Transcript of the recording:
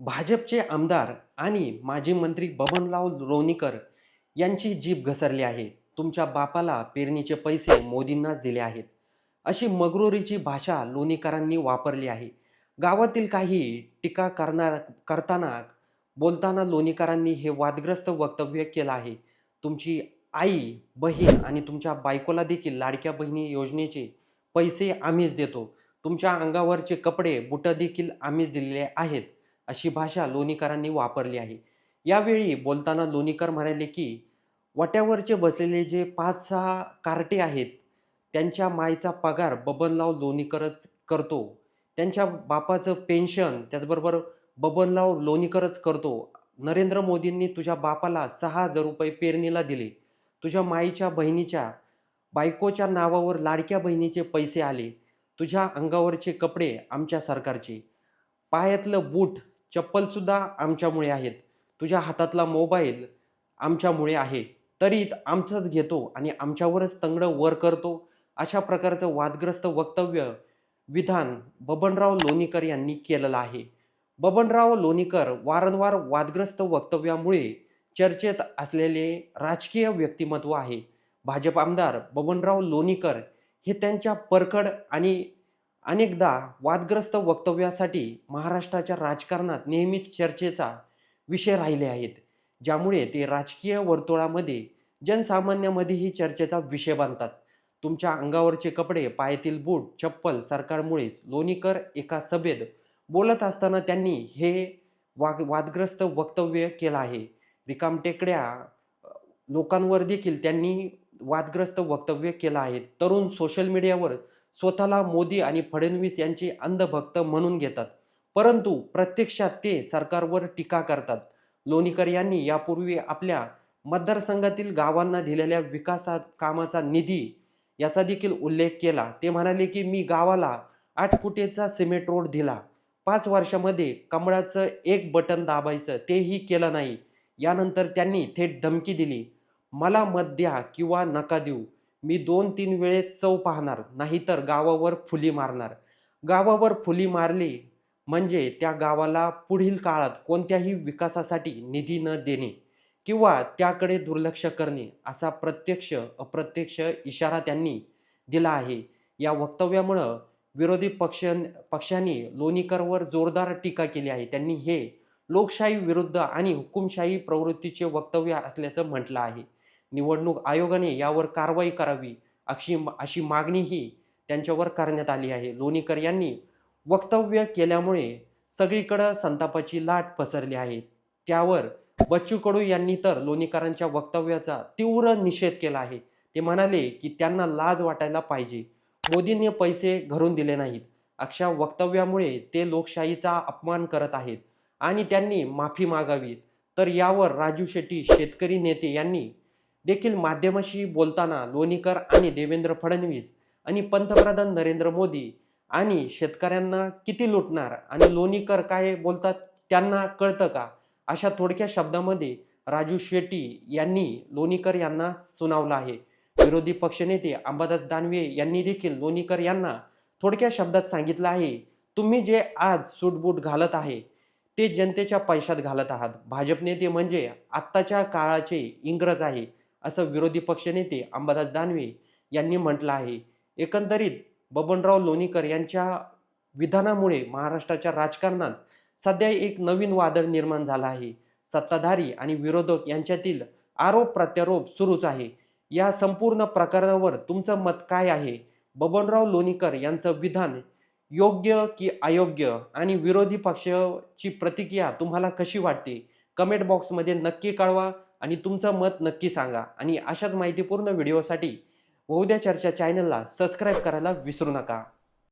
भाजपचे आमदार आणि माजी मंत्री बबनराव लोणीकर यांची जीभ घसरली आहे. तुमच्या बापाला पेरणीचे पैसे मोदींनाच दिले आहेत. अशी मगरुरीची भाषा लोणीकरांनी वापरली आहे. गावातील काही टीका करणार करताना बोलताना लोणीकरांनी हे वादग्रस्त वक्तव्य केलं आहे. तुमची आई बहीण आणि तुमच्या बायकोला देखील लाडक्या बहिणी योजनेचे पैसे आम्हीच देतो. तुमच्या अंगावरचे कपडे बुटं देखील आम्हीच दिलेले आहेत. अशी भाषा लोणीकरांनी वापरली आहे. यावेळी बोलताना लोणीकर म्हणाले की वट्यावरचे बसलेले जे पाच सहा कार्टे आहेत त्यांच्या मायचा पगार बबनराव लोणीकरच करतो. त्यांच्या बापाचं पेन्शन त्याचबरोबर बबनराव लोणीकरच करतो. नरेंद्र मोदींनी तुझ्या बापाला सहा हजार रुपये पेरणीला दिले. तुझ्या माईच्या बहिणीच्या बायकोच्या नावावर लाडक्या बहिणीचे पैसे आले. तुझ्या अंगावरचे कपडे आमच्या सरकारचे. पायातलं बूट चप्पलसुद्धा आमच्यामुळे आहेत. तुझ्या हातातला मोबाईल आमच्यामुळे आहे. तरी आमचंच घेतो आणि आमच्यावरच तंगडं वर करतो. अशा प्रकारचं वादग्रस्त वक्तव्य विधान बबनराव लोणीकर यांनी केलेलं आहे. बबनराव लोणीकर वारंवार वादग्रस्त वक्तव्यामुळे चर्चेत असलेले राजकीय व्यक्तिमत्व आहे. भाजप आमदार बबनराव लोणीकर हे त्यांच्या परखड आणि अनेकदा वादग्रस्त वक्तव्यासाठी महाराष्ट्राच्या राजकारणात नेहमीच चर्चेचा विषय राहिले आहेत ज्यामुळे ते राजकीय वर्तुळामध्ये जनसामान्यामध्येही चर्चेचा विषय बनतात तुमच्या अंगावरचे कपडे पायातील बूट चप्पल सरकारमुळेच लोणीकर एका सभेत बोलत असताना त्यांनी हे वाग वादग्रस्त वक्तव्य केलं आहे. रिकामटेकड्या लोकांवर देखील त्यांनी वादग्रस्त वक्तव्य केलं आहे. तरुण सोशल मीडियावर स्वतःला मोदी आणि फडणवीस यांचे अंधभक्त म्हणून घेतात. परंतु प्रत्यक्षात ते सरकारवर टीका करतात. लोणीकर यांनी यापूर्वी आपल्या मतदारसंघातील गावांना दिलेल्या विकासात कामाचा निधी याचा देखील उल्लेख केला. ते म्हणाले की मी गावाला आठ फुटेचा सिमेंट रोड दिला. पाच वर्षामध्ये कमळाचं एक बटन दाबायचं तेही केलं नाही. यानंतर त्यांनी थेट धमकी दिली. मला मत द्या किंवा नका देऊ. मी दोन तीन वेळेस चव पाहणार नाहीतर गावावर फुली मारणार. गावावर फुली मारली म्हणजे त्या गावाला पुढील काळात कोणत्याही विकासासाठी निधी न देणे किंवा त्याकडे दुर्लक्ष करणे असा प्रत्यक्ष अप्रत्यक्ष इशारा त्यांनी दिला आहे. या वक्तव्यामुळं विरोधी पक्ष पक्षांनी लोणीकरवर जोरदार टीका केली आहे. त्यांनी हे लोकशाही विरुद्ध आणि हुकुमशाही प्रवृत्तीचे वक्तव्य असल्याचं म्हटलं आहे. निवडणूक आयोगाने यावर कारवाई करावी अशी अशी मागणीही त्यांच्यावर करण्यात आली आहे. लोणीकर यांनी वक्तव्य केल्यामुळे सगळीकडं संतापाची लाट पसरली आहे. त्यावर बच्चू कडू यांनी तर लोणीकरांच्या वक्तव्याचा तीव्र निषेध केला आहे. ते म्हणाले की त्यांना लाज वाटायला पाहिजे. मोदींनी पैसे घरून दिले नाहीत. अशा वक्तव्यामुळे ते लोकशाहीचा अपमान करत आहेत आणि त्यांनी माफी मागावी तर यावर राजू शेट्टी शेतकरी नेते यांनी देखील माध्यमाशी बोलताना लोणीकर आणि देवेंद्र फडणवीस आणि पंतप्रधान नरेंद्र मोदी आणि शेतकऱ्यांना किती लुटणार आणि लोणीकर काय बोलतात त्यांना कळतं का? अशा थोडक्या शब्दामध्ये राजू शेट्टी यांनी लोणीकर यांना सुनावलं आहे. विरोधी पक्षनेते अंबादास दानवे यांनी देखील लोणीकर यांना थोडक्या शब्दात सांगितलं आहे तुम्ही जे आज सूटबूट घालत आहे ते जनतेच्या पैशात घालत आहात. भाजप नेते म्हणजे आत्ताच्या काळाचे इंग्रज आहे. असं विरोधी पक्षनेते अंबादास दानवे यांनी म्हटलं आहे. एकंदरीत बबनराव लोणीकर यांच्या विधानामुळे महाराष्ट्राच्या राजकारणात सध्या एक नवीन वादळ निर्माण झालं आहे. सत्ताधारी आणि विरोधक यांच्यातील आरोप प्रत्यारोप सुरूच आहे. या संपूर्ण प्रकरणावर तुमचं मत काय आहे? बबनराव लोणीकर यांचं विधान योग्य की अयोग्य आणि विरोधी पक्षाची प्रतिक्रिया तुम्हाला कशी वाटते? कमेंट बॉक्समध्ये नक्की कळवा. आणि तुमचं मत नक्की सांगा. आणि अशाच माहितीपूर्ण व्हिडिओसाठी बहुद्या चर्चा चॅनलला सबस्क्राईब करायला विसरू नका.